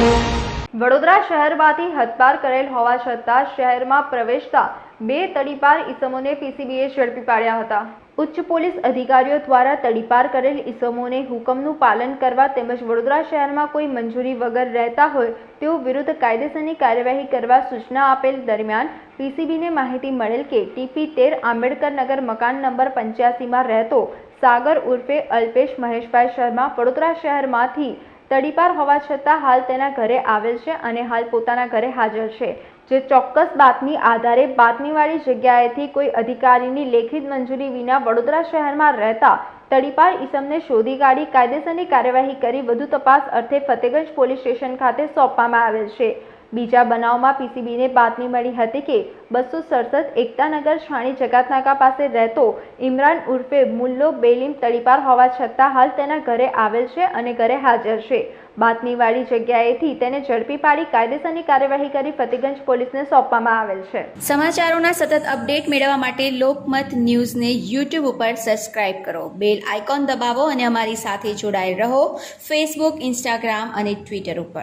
વડોદરા શહેરમાંથી હદપાર કરેલ હોવા છતાં શહેરમાં પ્રવેશતા બે તડીપાર ઈસમોને પીસીબીએ ઝડપી પાડ્યા હતા. ઉચ્ચ પોલીસ અધિકારીઓ દ્વારા તડીપાર કરેલ ઈસમોને હુકમનું પાલન કરવા તેમજ વડોદરા શહેરમાં કોઈ મંજૂરી વગર રહેતા હોય તેઓ વિરુદ્ધ કાયદેસરની કાર્યવાહી કરવા સૂચના આપેલ દરમિયાન પીસીબીને માહિતી મળેલ કે ટીપી તેર આંબેડકર નગર મકાન નંબર પંચ્યાસીમાં રહેતો સાગર ઉર્ફે અલ્પેશ મહેશભાઈ શર્મા વડોદરા શહેરમાંથી તડીપાર હોવા છતાં હાલ તેના ઘરે આવેલ છે અને હાલ પોતાના ઘરે હાજર છે, જે ચોક્કસ બાતમી આધારે બાતમીવાળી જગ્યાએથી કોઈ અધિકારીની લેખિત મંજૂરી વિના વડોદરા શહેરમાં રહેતા તડીપાર ઈસમને શોધી કાઢી કાયદેસરની કાર્યવાહી કરી વધુ તપાસ અર્થે ફતેગંજ પોલીસ સ્ટેશન ખાતે સોંપવામાં આવેલ છે. બીજા બનાવમાં પીસીબીને બાતમી મળી હતી કે બસો સડસઠ એકતાનગર છાણી જગાતનાકા પાસે રહેતો ઇમરાન ઉર્ફે મુલ્લો બેલીમ તળીપાર હોવા છતાં હાલ તેના ઘરે આવેલ છે અને ઘરે હાજર છે. બાતમીવાળી જગ્યાએથી તેને ઝડપી પાડી કાયદેસરની કાર્યવાહી કરી ફતેગંજ પોલીસને સોંપવામાં આવેલ છે. સમાચારોના સતત અપડેટ મેળવવા માટે લોકમત ન્યૂઝને યુટ્યુબ ઉપર સબસ્ક્રાઇબ કરો. બેલ આઇકોન દબાવો અને અમારી સાથે જોડાયેલ રહો ફેસબુક, ઇન્સ્ટાગ્રામ અને ટ્વિટર ઉપર.